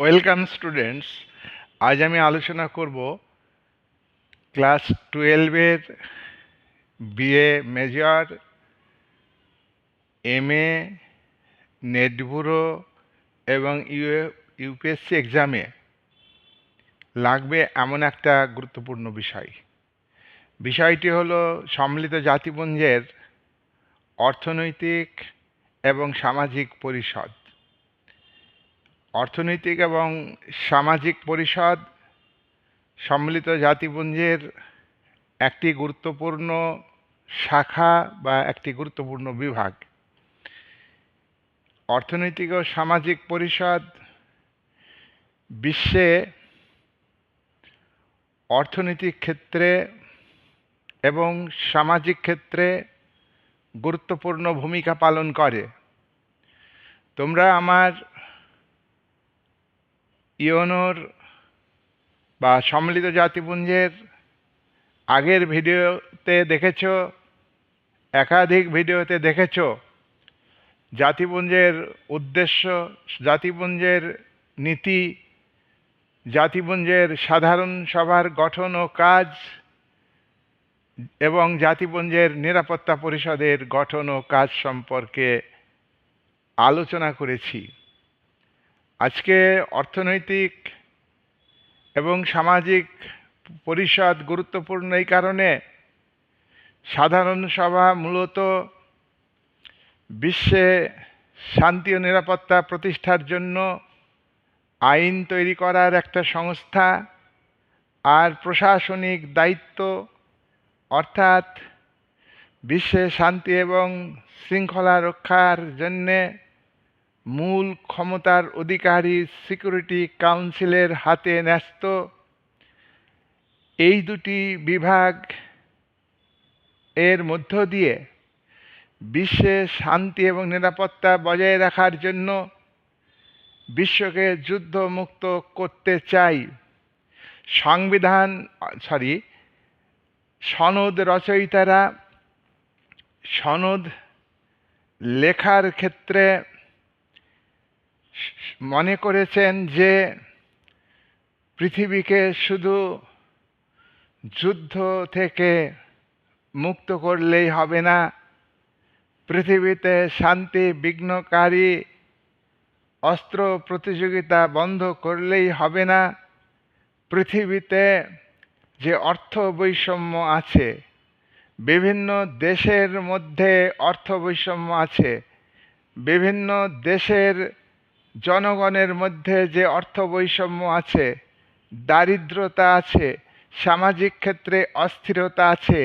Welcome students, আজ আমি আলোচনা করব ক্লাস টুয়েলভের BA major M A NET bureau এবং ইউ, ইউপিএসসি এক্সামে। লাগবে এমন একটা গুরুত্বপূর্ণ বিষয়। বিষয়টি হলো সম্মিলিত জাতিপুঞ্জের অর্থনৈতিক এবং সামাজিক পরিষদ। অর্থনৈতিক এবং সামাজিক পরিষদ, সম্মিলিত জাতিপুঞ্জের একটি গুরুত্বপূর্ণ শাখা বা একটি গুরুত্বপূর্ণ বিভাগ। অর্থনৈতিক ও সামাজিক পরিষদ বিশ্বে অর্থনৈতিক ক্ষেত্রে এবং সামাজিক ক্ষেত্রে গুরুত্বপূর্ণ ভূমিকা পালন করে। তোমরা আমার ইওনোর বা সম্মিলিত জাতিপুঞ্জের আগের ভিডিওতে দেখেছ, একাধিক ভিডিওতে দেখেছ, জাতিপুঞ্জের উদ্দেশ্য, জাতিপুঞ্জের নীতি, জাতিপুঞ্জের সাধারণ সভার গঠন ও কাজ, এবং জাতিপুঞ্জের নিরাপত্তা পরিষদের গঠন ও কাজ সম্পর্কে আলোচনা করেছি। আজকে অর্থনৈতিক এবং সামাজিক পরিষদ গুরুত্বপূর্ণ এই কারণে সাধারণ সভা মূলত বিশ্বে শান্তি ও নিরাপত্তা প্রতিষ্ঠার জন্য আইন তৈরি করার একটা সংস্থা আর প্রশাসনিক দায়িত্ব, অর্থাৎ বিশ্বে শান্তি এবং শৃঙ্খলা রক্ষার জন্যে মূল ক্ষমতার অধিকারী সিকিউরিটি কাউন্সিলের হাতে ন্যস্ত। এই দুটি বিভাগ এর মধ্য দিয়ে বিশ্বে শান্তি এবং নিরাপত্তা বজায় রাখার জন্য বিশ্বকে যুদ্ধমুক্ত করতে চাই। সংবিধান, সরি, সনদ রচয়িতারা সনদ লেখার ক্ষেত্রে মনে করেছেন যে পৃথিবীকে শুধু যুদ্ধ থেকে মুক্ত করলেই হবে না। পৃথিবীতে শান্তি, বিঘ্নকারী অস্ত্র প্রতিযোগিতা বন্ধ করলেই হবে না। পৃথিবীতে যে অর্থ বৈষম্য আছে, বিভিন্ন দেশের মধ্যে অর্থ বৈষম্য আছে, বিভিন্ন দেশের জনগণের মধ্যে যে অর্থ বৈষম্য আছে, দারিদ্রতা আছে, সামাজিক ক্ষেত্রে অস্থিরতা আছে,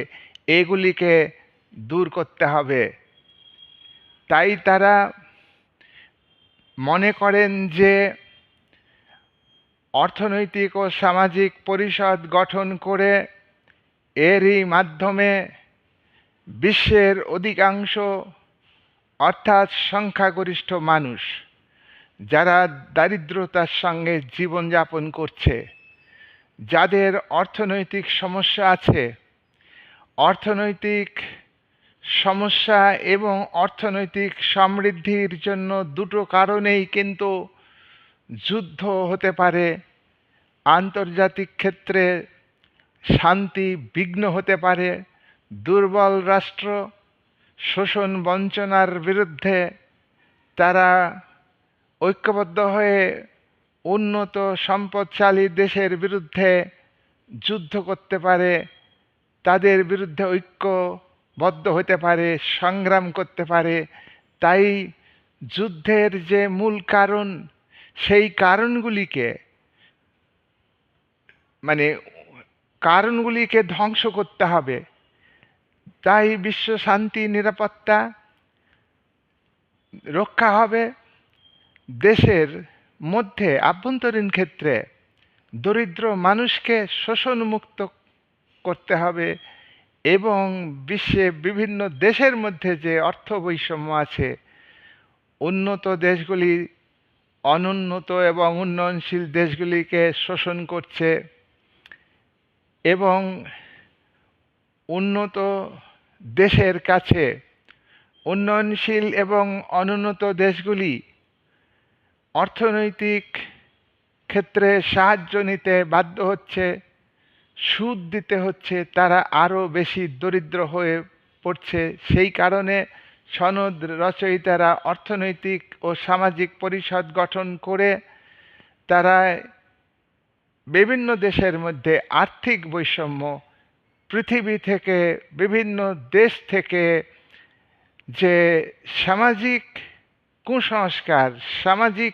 এগুলিকে দূর করতে হবে। তাই তারা মনে করেন যে অর্থনৈতিক ও সামাজিক পরিষদ গঠন করে এরই মাধ্যমে বিশ্বের অধিকাংশ অর্থাৎ সংখ্যাগরিষ্ঠ মানুষ যারা দারিদ্রতার সঙ্গে জীবনযাপন করছে, যাদের অর্থনৈতিক সমস্যা আছে, অর্থনৈতিক সমস্যা এবং অর্থনৈতিক সমৃদ্ধির জন্য দুটো কারণেই কিন্তু যুদ্ধ হতে পারে। আন্তর্জাতিক ক্ষেত্রে শান্তি বিঘ্ন হতে পারে। দুর্বল রাষ্ট্র, শোষণ বঞ্চনার বিরুদ্ধে তারা ঐক্যবদ্ধ হয়ে উন্নত সম্পদশালী দেশের বিরুদ্ধে যুদ্ধ করতে পারে, তাদের বিরুদ্ধে ঐক্যবদ্ধ হতে পারে, সংগ্রাম করতে পারে, তাই যুদ্ধের যে মূল কারণ, সেই কারণগুলিকে মানে কারণগুলিকে ধ্বংস করতে হবে। তাই বিশ্ব শান্তি, নিরাপত্তা রক্ষা হবে। দেশের মধ্যে আভ্যন্তরীণ ক্ষেত্রে দরিদ্র মানুষকে শোষণমুক্ত করতে হবে এবং বিশ্বে বিভিন্ন দেশের মধ্যে যে অর্থ বৈষম্য আছে, উন্নত দেশগুলি, অনুন্নত এবং উন্নয়নশীল দেশগুলিকে শোষণ করছে এবং উন্নত দেশের কাছে উন্নয়নশীল এবং অনুন্নত দেশগুলি অর্থনৈতিক ক্ষেত্রে সাহায্য নিতে বাধ্য হচ্ছে, সুদ দিতে হচ্ছে, তারা আরও বেশি দরিদ্র হয়ে পড়ছে। সেই কারণে সনদ রচয়িতারা অর্থনৈতিক ও সামাজিক পরিষদ গঠন করে তারা বিভিন্ন দেশের মধ্যে আর্থিক বৈষম্য, পৃথিবী থেকে বিভিন্ন দেশ থেকে যে সামাজিক কুসংস্কার, সামাজিক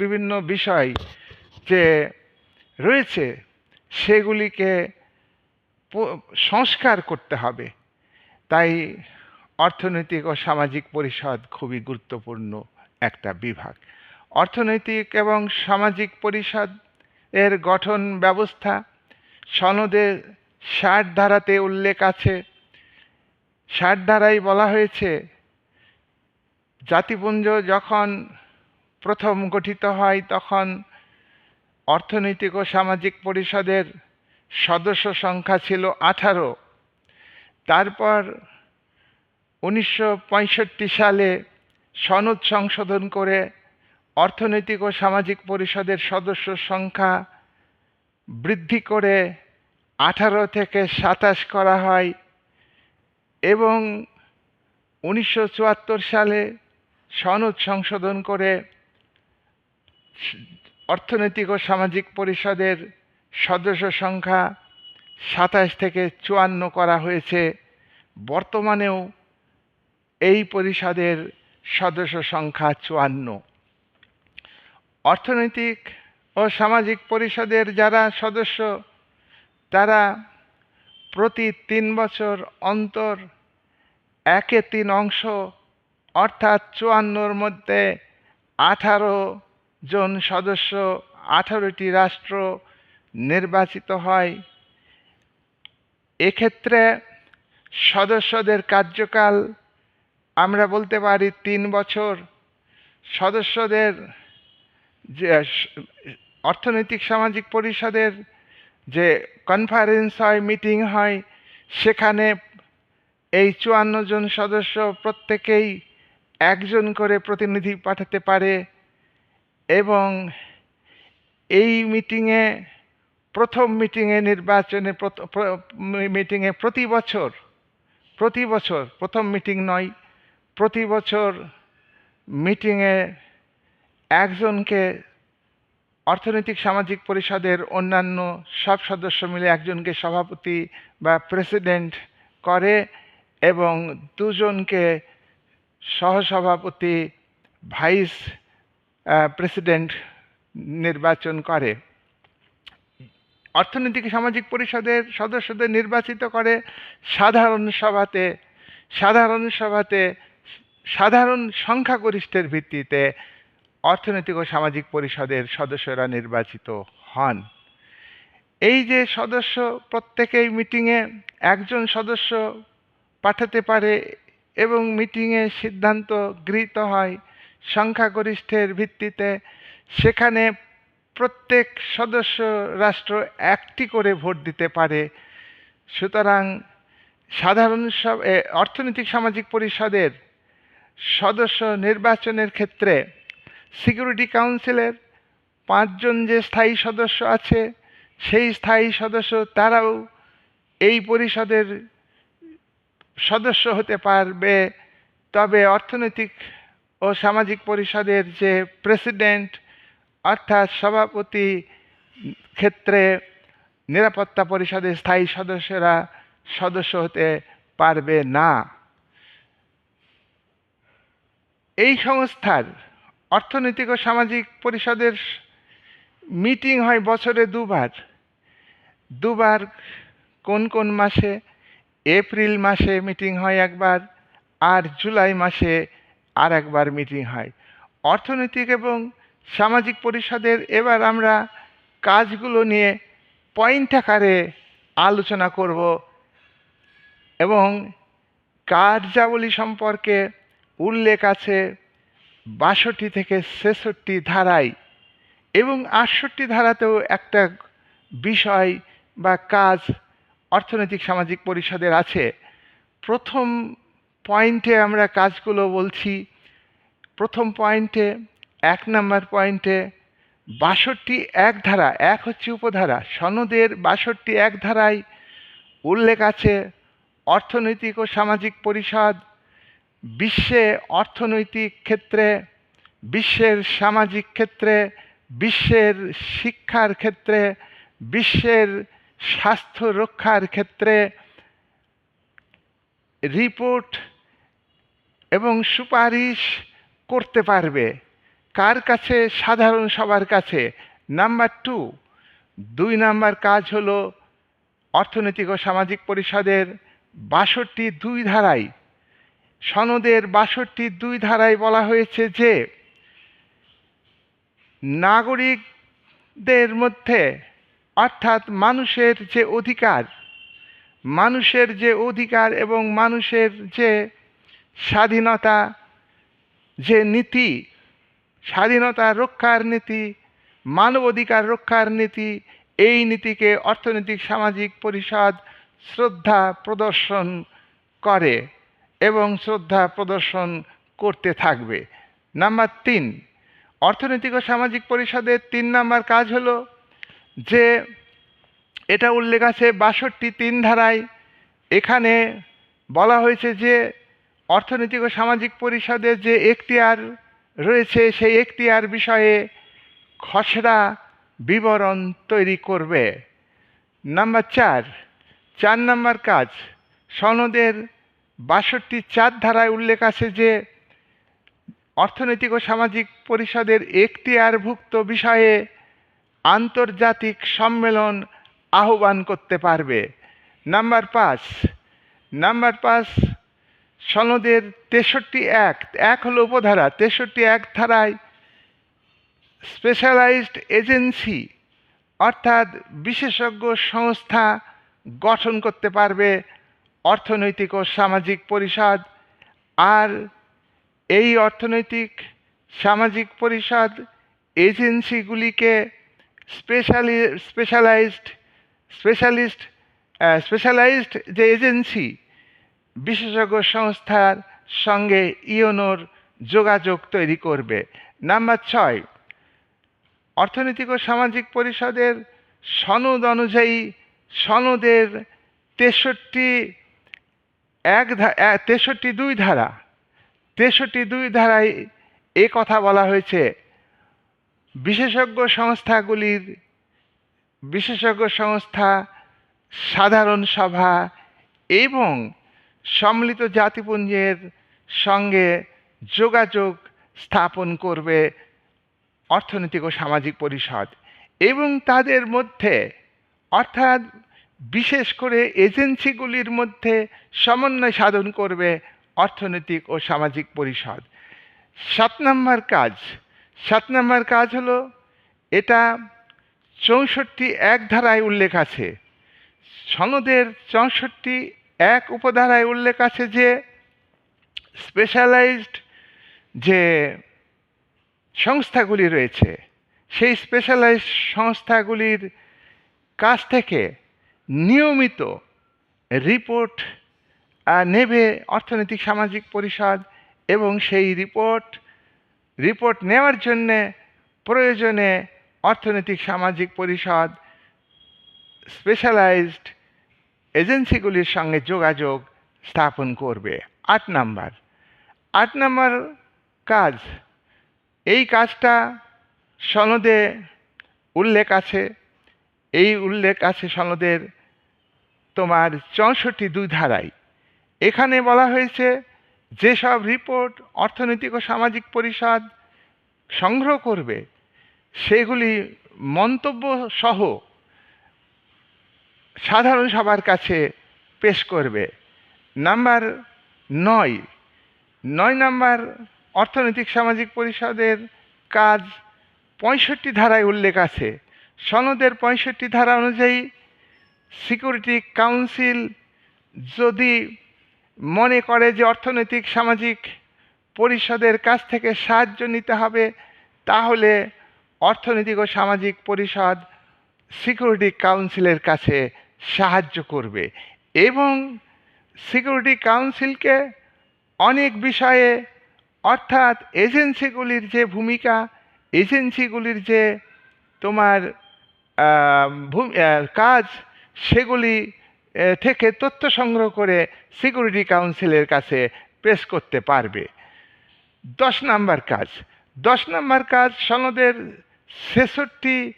বিভিন্ন বিষয় যে রয়েছে, সেগুলিকে সংস্কার করতে হবে। তাই অর্থনৈতিক ও সামাজিক পরিষদ খুবই গুরুত্বপূর্ণ একটা বিভাগ। অর্থনৈতিক এবং সামাজিক পরিষদ এর গঠন ব্যবস্থা, সনদে ষাট ধারাতে উল্লেখ আছে। ষাট ধারায় বলা হয়েছে, জাতিপুঞ্জ যখন প্রথম গঠিত হয় তখন অর্থনৈতিক ও সামাজিক পরিষদের সদস্য সংখ্যা ছিল আঠারো। তারপর উনিশশো পঁয়ষট্টি সালে সনদ সংশোধন করে অর্থনৈতিক ও সামাজিক পরিষদের সদস্য সংখ্যা বৃদ্ধি করে আঠারো থেকে সাতাশ করা হয় এবং উনিশশো চুয়াত্তর সালে সনদ সংশোধন করে অর্থনৈতিক ও সামাজিক পরিষদের সদস্য সংখ্যা সাতাশ থেকে চুয়ান্ন করা হয়েছে। বর্তমানেও এই পরিষদের সদস্য সংখ্যা চুয়ান্ন। অর্থনৈতিক ও সামাজিক পরিষদের যারা সদস্য, তারা প্রতি তিন বছর অন্তর একে তিন অংশ, অর্থাৎ চুয়ান্নর মধ্যে আঠারো জন সদস্য আঠারোটি রাষ্ট্র নির্বাচিত হয়। এক্ষেত্রে সদস্যদের কার্যকাল আমরা বলতে পারি তিন বছর। সদস্যদের যে অর্থনৈতিক সামাজিক পরিষদের যে কনফারেন্স হয় মিটিং হয়, সেখানে এই চুয়ান্ন জন সদস্য প্রত্যেকেই একজন করে প্রতিনিধি পাঠাতে পারে। এবং এই মিটিংয়ে প্রথম মিটিংয়ে নির্বাচনে মিটিংয়ে প্রতি বছর প্রতি বছর, প্রথম মিটিং নয়, প্রতি বছর মিটিংয়ে একজনকে অর্থনৈতিক সামাজিক পরিষদের অন্যান্য সব সদস্য মিলে একজনকে সভাপতি বা প্রেসিডেন্ট করে এবং দুজনকে সহসভাপতি ভাইস প্রেসিডেন্ট নির্বাচন করে। অর্থনৈতিক সামাজিক পরিষদের সদস্যদের নির্বাচিত করে সাধারণ সভাতে সাধারণ সভাতে, সাধারণ সংখ্যাগরিষ্ঠের ভিত্তিতে অর্থনৈতিক ও সামাজিক পরিষদের সদস্যরা নির্বাচিত হন। এই যে সদস্য প্রত্যেকেই মিটিংয়ে একজন সদস্য পাঠাতে পারে এবং মিটিংয়ে সিদ্ধান্ত গৃহীত হয় সংখ্যাগরিষ্ঠের ভিত্তিতে সেখানে প্রত্যেক সদস্য রাষ্ট্র একটি করে ভোট দিতে পারে। সুতরাং সাধারণ সব অর্থনৈতিক সামাজিক পরিষদের সদস্য নির্বাচনের ক্ষেত্রে সিকিউরিটি কাউন্সিলের পাঁচজন যে স্থায়ী সদস্য আছে, সেই স্থায়ী সদস্য তারাও এই পরিষদের সদস্য হতে পারবে। তবে অর্থনৈতিক ও সামাজিক পরিষদের যে প্রেসিডেন্ট অর্থাৎ সভাপতি ক্ষেত্রে নিরাপত্তা পরিষদের স্থায়ী সদস্যরা সদস্য হতে পারবে না। এই সংস্থার অর্থনৈতিক ও সামাজিক পরিষদের মিটিং হয় বছরে দুবার। দুবার কোন কোন মাসে? এপ্রিল মাসে মিটিং হয় একবার, আর জুলাই মাসে আর একবার মিটিং হয়। অর্থনৈতিক এবং সামাজিক পরিষদের এবার আমরা কাজগুলো নিয়ে পয়েন্ট আকারে আলোচনা করব এবং কার্যাবলী সম্পর্কে উল্লেখ আছে বাষট্টি থেকে ছেষট্টি ধারায় এবং আটষট্টি ধারাতেও একটা বিষয় বা কাজ অর্থনৈতিক সামাজিক পরিষদের আছে। প্রথম পয়েন্টে আমরা কাজগুলো বলছি। প্রথম পয়েন্টে, এক নম্বর পয়েন্টে, বাষট্টি এক ধারা, এক হচ্ছে উপধারা। সনদের বাষট্টি এক ধারায় উল্লেখ আছে অর্থনৈতিক ও সামাজিক পরিষদ, বিশ্বে অর্থনৈতিক ক্ষেত্রে, বিশ্বের সামাজিক ক্ষেত্রে, বিশ্বের শিক্ষার ক্ষেত্রে, বিশ্বের স্বাস্থ্য রক্ষার ক্ষেত্রে, রিপোর্ট এবং সুপারিশ করতে পারবে। কার কাছে? সাধারণ সবার কাছে। নাম্বার টু দুই নাম্বার কাজ হলো অর্থনৈতিক ও সামাজিক পরিষদের বাষট্টি দুই ধারায়। সনদের বাষট্টি দুই ধারায় বলা হয়েছে যে, নাগরিকদের মধ্যে, অর্থাৎ মানুষের যে অধিকার, মানুষের যে অধিকার এবং মানুষের যে স্বাধীনতা, যে নীতি, স্বাধীনতা রক্ষার নীতি মানব অধিকার রক্ষার নীতি, এই নীতিকে অর্থনৈতিক, সামাজিক পরিষদ, শ্রদ্ধা প্রদর্শন করে এবং শ্রদ্ধা প্রদর্শন করতে থাকবে। নাম্বার তিন, অর্থনৈতিক ও সামাজিক পরিষদের তিন নাম্বার কাজ হলো যে, এটা উল্লেখ আছে বাষট্টি তিন ধারায়, এখানে বলা হয়েছে যে অর্থনৈতিক ও সামাজিক পরিষদের যে এখতিয়ার রয়েছে, সেই এখতিয়ার বিষয়ে খসড়া বিবরণ তৈরি করবে। নাম্বার চার চার নাম্বার কাজ, সনদের বাষট্টি চার ধারায় উল্লেখ আছে যে, অর্থনৈতিক ও সামাজিক পরিষদের এখতিয়ারভুক্ত বিষয়ে আন্তর্জাতিক সম্মেলন আহ্বান করতে পারবে। নাম্বার পাঁচ নাম্বার পাঁচ সনদের তেষট্টি এক এক হলো উপধারা, তেষট্টি এক ধারায় স্পেশালাইজড এজেন্সি অর্থাৎ বিশেষজ্ঞ সংস্থা গঠন করতে পারবে অর্থনৈতিক ও সামাজিক পরিষদ। আর এই অর্থনৈতিক, সামাজিক পরিষদ এজেন্সিগুলিকে স্পেশালি স্পেশালাইজড স্পেশালিস্ট স্পেশালাইজড যে এজেন্সি বিশেষজ্ঞ সংস্থার সঙ্গে ইওনোর যোগাযোগ তৈরি করবে। নাম্বার ছয়, অর্থনৈতিক ও সামাজিক পরিষদের সনদ অনুযায়ী সনদের তেষট্টি এক তেষট্টি দুই ধারা, তেষট্টি দুই ধারায় এ কথা বলা হয়েছে। বিশেষজ্ঞ সংস্থাগুলির, বিশেষজ্ঞ সংস্থা সাধারণ সভা এবং সম্মিলিত জাতিপুঞ্জের সঙ্গে যোগাযোগ স্থাপন করবে অর্থনৈতিক ও সামাজিক পরিষদ এবং তাদের মধ্যে, অর্থাৎ বিশেষ করে এজেন্সিগুলির মধ্যে সমন্বয় সাধন করবে অর্থনৈতিক ও সামাজিক পরিষদ। সাত নম্বর কাজ, সাত নম্বর কাজ হলো, এটা চৌষট্টি এক ধারায় উল্লেখ আছে। সনদের চৌষট্টি এক উপধারায় উল্লেখ আছে যে স্পেশালাইজড যে সংস্থাগুলি রয়েছে, সেই স্পেশালাইজড সংস্থাগুলির কাছ থেকে নিয়মিত রিপোর্ট নেবে অর্থনৈতিক সামাজিক পরিষদ এবং সেই রিপোর্ট রিপোর্ট নেওয়ার জন্যে প্রয়োজনে অর্থনৈতিক সামাজিক পরিষদ স্পেশালাইজড এজেন্সিগুলির সঙ্গে যোগাযোগ স্থাপন করবে। আট নাম্বার। আট নাম্বার কাজ। এই কাজটা সনদে উল্লেখ আছে। এই উল্লেখ আছে সনদের তোমার চৌষট্টি দুই ধারায়। এখানে বলা হয়েছে, যেসব রিপোর্ট অর্থনৈতিক ও সামাজিক পরিষদ সংগ্রহ করবে, সেগুলি মন্তব্য সহ সাধারণ সবার কাছে পেশ করবে। নাম্বার নয়। নয় নাম্বার অর্থনৈতিক সামাজিক পরিষদের কাজ পঁয়ষট্টি ধারায় উল্লেখ আছে। সনদের পঁয়ষট্টি ধারা অনুযায়ী সিকিউরিটি কাউন্সিল যদি মনে করে যে অর্থনৈতিক সামাজিক পরিষদের কাছ থেকে সাহায্য নিতে হবে, তাহলে অর্থনৈতিক ও সামাজিক পরিষদ সিকিউরিটি কাউন্সিলের কাছে সাহায্য করবে এবং সিকিউরিটি কাউন্সিলকে অনেক বিষয়ে, অর্থাৎ এজেন্সিগুলির যে ভূমিকা, এজেন্সিগুলির যে তোমার কাজ, সেগুলি থেকে তথ্য সংগ্রহ করে সিকিউরিটি কাউন্সিলের কাছে পেশ করতে পারবে। দশ নাম্বার কাজ। দশ নাম্বার কাজ সনদের ছেষট্টি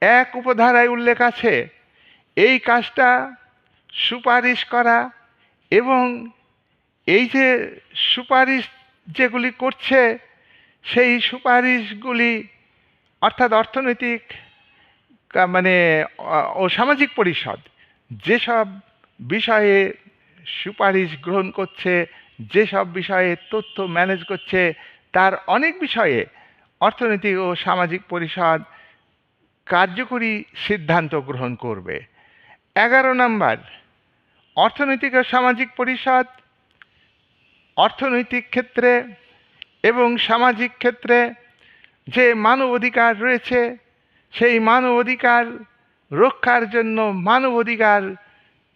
এক উপধারায় উল্লেখ আছে। এই কাজটা সুপারিশ করা এবং এই যে সুপারিশ যেগুলি করছে, সেই সুপারিশগুলি অর্থাৎ অর্থনৈতিক মানে ও সামাজিক পরিষদ যেসব বিষয়ে সুপারিশ গ্রহণ করছে, যেসব বিষয়ে তথ্য ম্যানেজ করছে, তার অনেক বিষয়ে অর্থনৈতিক ও সামাজিক পরিষদ কার্যকরী সিদ্ধান্ত গ্রহণ করবে। এগারো নাম্বার, অর্থনৈতিক ও সামাজিক পরিষদ, অর্থনৈতিক ক্ষেত্রে এবং সামাজিক ক্ষেত্রে যে মানব অধিকার রয়েছে, সেই মানব অধিকার রক্ষার জন্য মানব অধিকার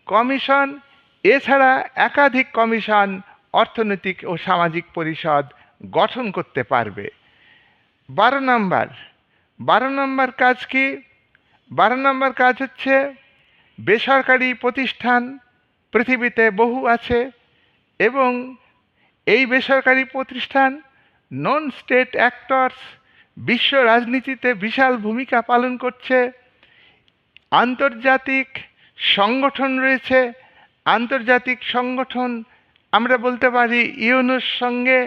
কমিশন, এছাড়া একাধিক কমিশন অর্থনৈতিক ও সামাজিক পরিষদ গঠন করতে পারবে। বারো নম্বর বারো নম্বর কাজ কি? বারো নম্বর কাজ হচ্ছে বেসরকারি প্রতিষ্ঠান পৃথিবীতে বহু আছে এবং এই বেসরকারি প্রতিষ্ঠান নন স্টেট অ্যাক্টরস বিশ্ব রাজনীতিতে বিশাল ভূমিকা পালন করছে, আন্তর্জাতিক সংগঠন রয়েছে, আন্তর্জাতিক সংগঠন আমরা বলতে পারি ইউনোর সঙ্গে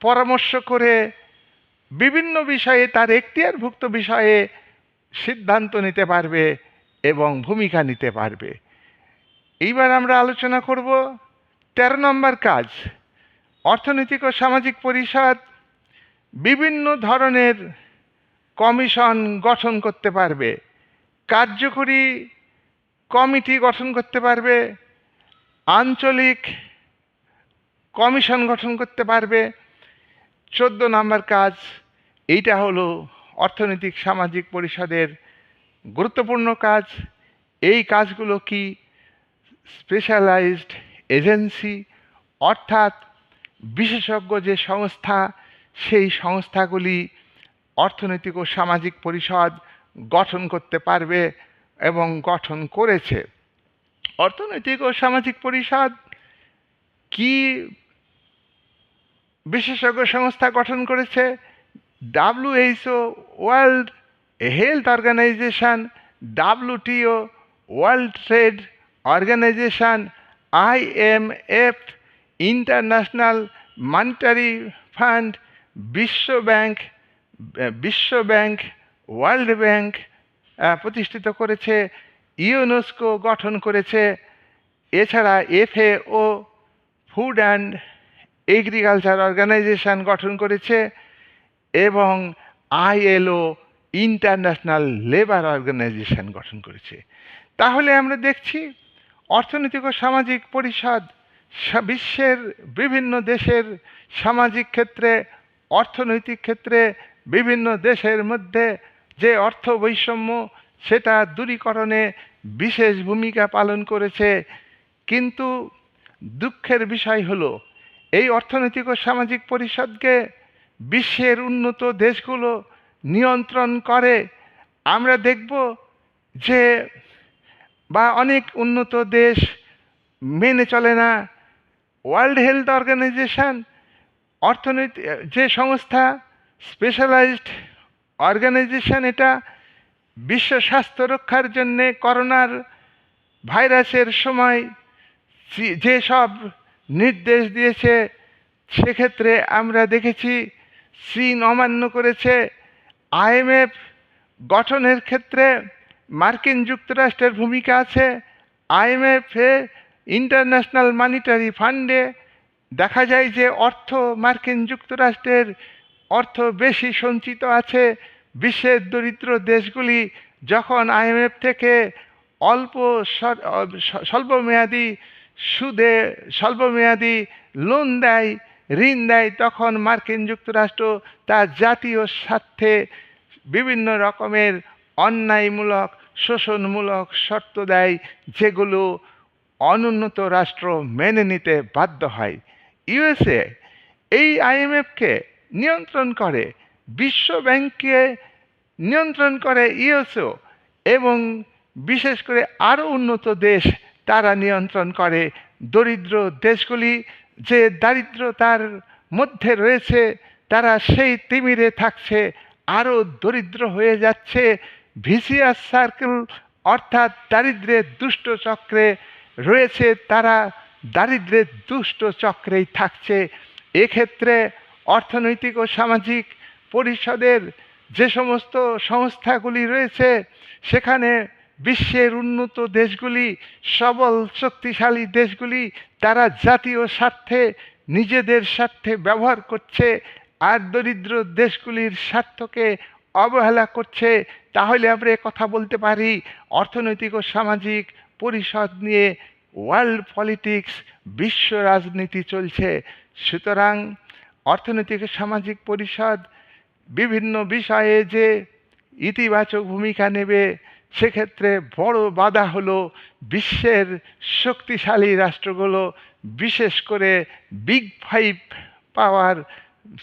পরামর্শ করে বিভিন্ন বিষয়ে তার এখতিয়ারভুক্ত বিষয়ে সিদ্ধান্ত নিতে পারবে। এবং ভূমিকা নিতে পারবে। এইবার আমরা আলোচনা করব তেরো নম্বর কাজ, অর্থনৈতিক ও সামাজিক পরিষদ বিভিন্ন ধরনের কমিশন গঠন করতে পারবে, কার্যকরী কমিটি গঠন করতে পারবে, আঞ্চলিক কমিশন গঠন করতে পারবে। চোদ্দ নম্বর কাজ, এইটা হলো অর্থনৈতিক সামাজিক পরিষদের গুরুত্বপূর্ণ কাজ। এই কাজগুলো কি? স্পেশালাইজড এজেন্সি অর্থাৎ বিশেষজ্ঞ যে সংস্থা, সেই সংস্থাগুলি অর্থনৈতিক ও সামাজিক পরিষদ গঠন করতে পারবে এবং গঠন করেছে। অর্থনৈতিক ও সামাজিক পরিষদ কি বিশেষজ্ঞ সংস্থা গঠন করেছে? WHO world health organization WTO world trade organization IMF international monetary fund বিশ্ব ব্যাংক বিশ্ব ব্যাংক ওয়ার্ল্ড ব্যাংক প্রতিষ্ঠিত করেছে ইউনেস্কো গঠন করেছে। এছাড়া FAO food and agriculture organization গঠন করেছে এবং আইএলও ইন্টারন্যাশনাল লেবার অর্গানাইজেশন গঠন করেছে। তাহলে আমরা দেখছি অর্থনৈতিক ও সামাজিক পরিষদ বিশ্বের বিভিন্ন দেশের সামাজিক ক্ষেত্রে, অর্থনৈতিক ক্ষেত্রে বিভিন্ন দেশের মধ্যে যে অর্থ বৈষম্য, সেটা দূরীকরণে বিশেষ ভূমিকা পালন করেছে। কিন্তু দুঃখের বিষয় হলো, এই অর্থনৈতিক ও সামাজিক পরিষদকে বিশ্বের উন্নত দেশগুলো নিয়ন্ত্রণ করে, আমরা দেখব যে বা অনেক উন্নত দেশ মেনে চলে না। ওয়ার্ল্ড হেলথ অর্গানাইজেশন অর্থনীতি, যে সংস্থা স্পেশালাইজড অর্গানাইজেশন এটা, বিশ্ব স্বাস্থ্য রক্ষার জন্যে করোনার ভাইরাসের সময় চি- যেসব নির্দেশ দিয়েছে, সেক্ষেত্রে আমরা দেখেছি, চীন অমান্য করেছে। আইএমএফ গঠনের ক্ষেত্রে মার্কিন যুক্তরাষ্ট্রের ভূমিকা আছে। আইএমএফে ইন্টারন্যাশনাল মানিটারি ফান্ডে দেখা যায় যে অর্থ মার্কিন যুক্তরাষ্ট্রের অর্থ বেশি সঞ্চিত আছে। বিশ্বের দরিদ্র দেশগুলি যখন আইএমএফ থেকে অল্প স্বল্পমেয়াদী সুদে স্বল্পমেয়াদী লোন দেয় ঋণ দেয়, তখন মার্কিন যুক্তরাষ্ট্র তার জাতীয় স্বার্থে বিভিন্ন রকমের অন্যায়মূলক, শোষণমূলক শর্ত দেয়, যেগুলো অনুন্নত রাষ্ট্র মেনে নিতে বাধ্য হয়। ইউএসএ এই আইএমএফকে নিয়ন্ত্রণ করে, বিশ্ব ব্যাংকে নিয়ন্ত্রণ করে ইউএসও এবং বিশেষ করে আরও উন্নত দেশ তারা নিয়ন্ত্রণ করে, দরিদ্র দেশগুলি যে দারিদ্রতার মধ্যে রয়েছে, তারা সেই তিমিরে থাকছে আরও দরিদ্র হয়ে যাচ্ছে। ভিসিয়াস সার্কেল অর্থাৎ দারিদ্রের দুষ্ট চক্রে রয়েছে, তারা দারিদ্রের দুষ্ট চক্রেই থাকছে। এক্ষেত্রে অর্থনৈতিক ও সামাজিক পরিষদের যে সমস্ত সংস্থাগুলি রয়েছে, সেখানে বিশ্বের উন্নত দেশগুলি, সবল, শক্তিশালী দেশগুলি, তারা জাতীয় স্বার্থে, নিজেদের স্বার্থে ব্যবহার করছে আর দরিদ্র দেশগুলির স্বার্থকে অবহেলা করছে। তাহলে আমরা কথা বলতে পারি, অর্থনৈতিক ও সামাজিক পরিষদ নিয়ে ওয়ার্ল্ড পলিটিক্স বিশ্ব রাজনীতি চলছে। সুতরাং অর্থনৈতিক ও সামাজিক পরিষদ বিভিন্ন বিষয়ে যে ইতিবাচক ভূমিকা নেবে সেক্ষেত্রে বড় বাধা হলো বিশ্বের শক্তিশালী রাষ্ট্রগুলো, বিশেষ করে বিগ ফাইভ পাওয়ার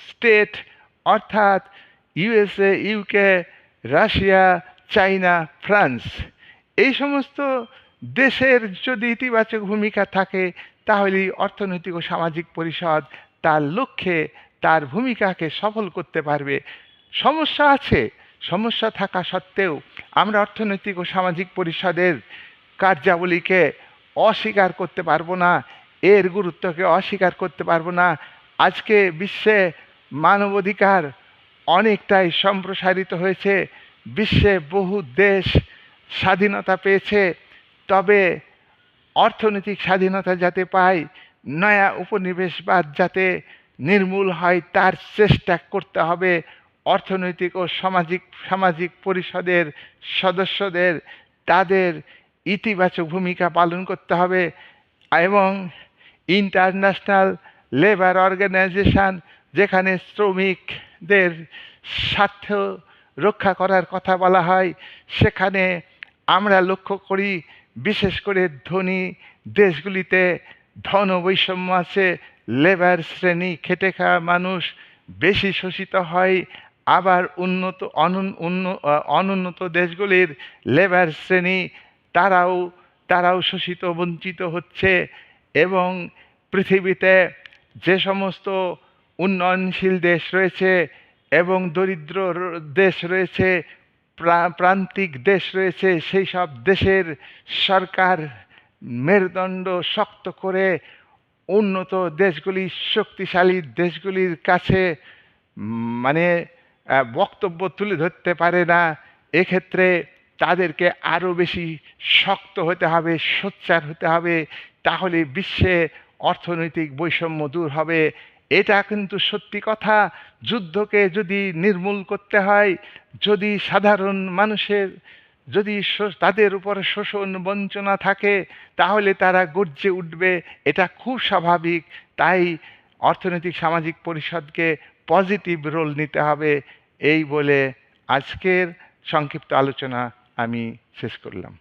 স্টেট অর্থাৎ USA UK Russia China France এই সমস্ত দেশের যদি ইতিবাচক ভূমিকা থাকে, তাহলেই অর্থনৈতিক ও সামাজিক পরিষদ তার লক্ষ্যে, তার ভূমিকাকে সফল করতে পারবে। সমস্যা আছে। সমস্যা থাকা সত্ত্বেও আমরা অর্থনৈতিক ও সামাজিক পরিষদের কার্যাবলীকে অস্বীকার করতে পারব না, এর গুরুত্বকে অস্বীকার করতে পারব না। আজকে বিশ্বে মানবাধিকার অনেকটাই সম্প্রসারিত হয়েছে, বিশ্বে বহু দেশ স্বাধীনতা পেয়েছে, তবে অর্থনৈতিক স্বাধীনতা যাতে পায় নয়া উপনিবেশবাদ যাতে নির্মূল হয়, তার চেষ্টা করতে হবে। অর্থনৈতিক ও সামাজিক সামাজিক পরিষদের সদস্যদের তাদের ইতিবাচক ভূমিকা পালন করতে হবে এবং ইন্টারন্যাশনাল লেবার অর্গানাইজেশন যেখানে শ্রমিকদের স্বার্থ রক্ষা করার কথা বলা হয়, সেখানে আমরা লক্ষ্য করি বিশেষ করে ধনী দেশগুলিতে ধন বৈষম্য আছে, লেবার শ্রেণি খেটে খাওয়া মানুষ বেশি শোষিত হয় আবার উন্নত, অনুন অনুন্নত দেশগুলির লেবার শ্রেণি তারাও তারাও শোষিত, বঞ্চিত হচ্ছে এবং পৃথিবীতে যে সমস্ত উন্নয়নশীল দেশ রয়েছে এবং দরিদ্র দেশ রয়েছে প্রান্তিক দেশ রয়েছে, সেই সব দেশের সরকার মেরুদণ্ড শক্ত করে উন্নত দেশগুলি, শক্তিশালী দেশগুলির কাছে মানে বক্তব্য তুলে ধরতে পারে না, এক্ষেত্রে তাদেরকে আরও বেশি শক্ত হতে হবে, সোচ্চার হতে হবে, তাহলে বিশ্বে অর্থনৈতিক বৈষম্য দূর হবে। এটা কিন্তু সত্যি কথা। যুদ্ধকে যদি নির্মূল করতে হয়, যদি সাধারণ মানুষের, যদি তাদের উপরে শোষণ বঞ্চনা থাকে, তাহলে তারা গর্জে উঠবে। এটা খুব স্বাভাবিক। তাই অর্থনৈতিক সামাজিক পরিষদকে পজিটিভ রোল নিতে হবে। এই বলে আজকের সংক্ষিপ্ত আলোচনা আমি শেষ করলাম।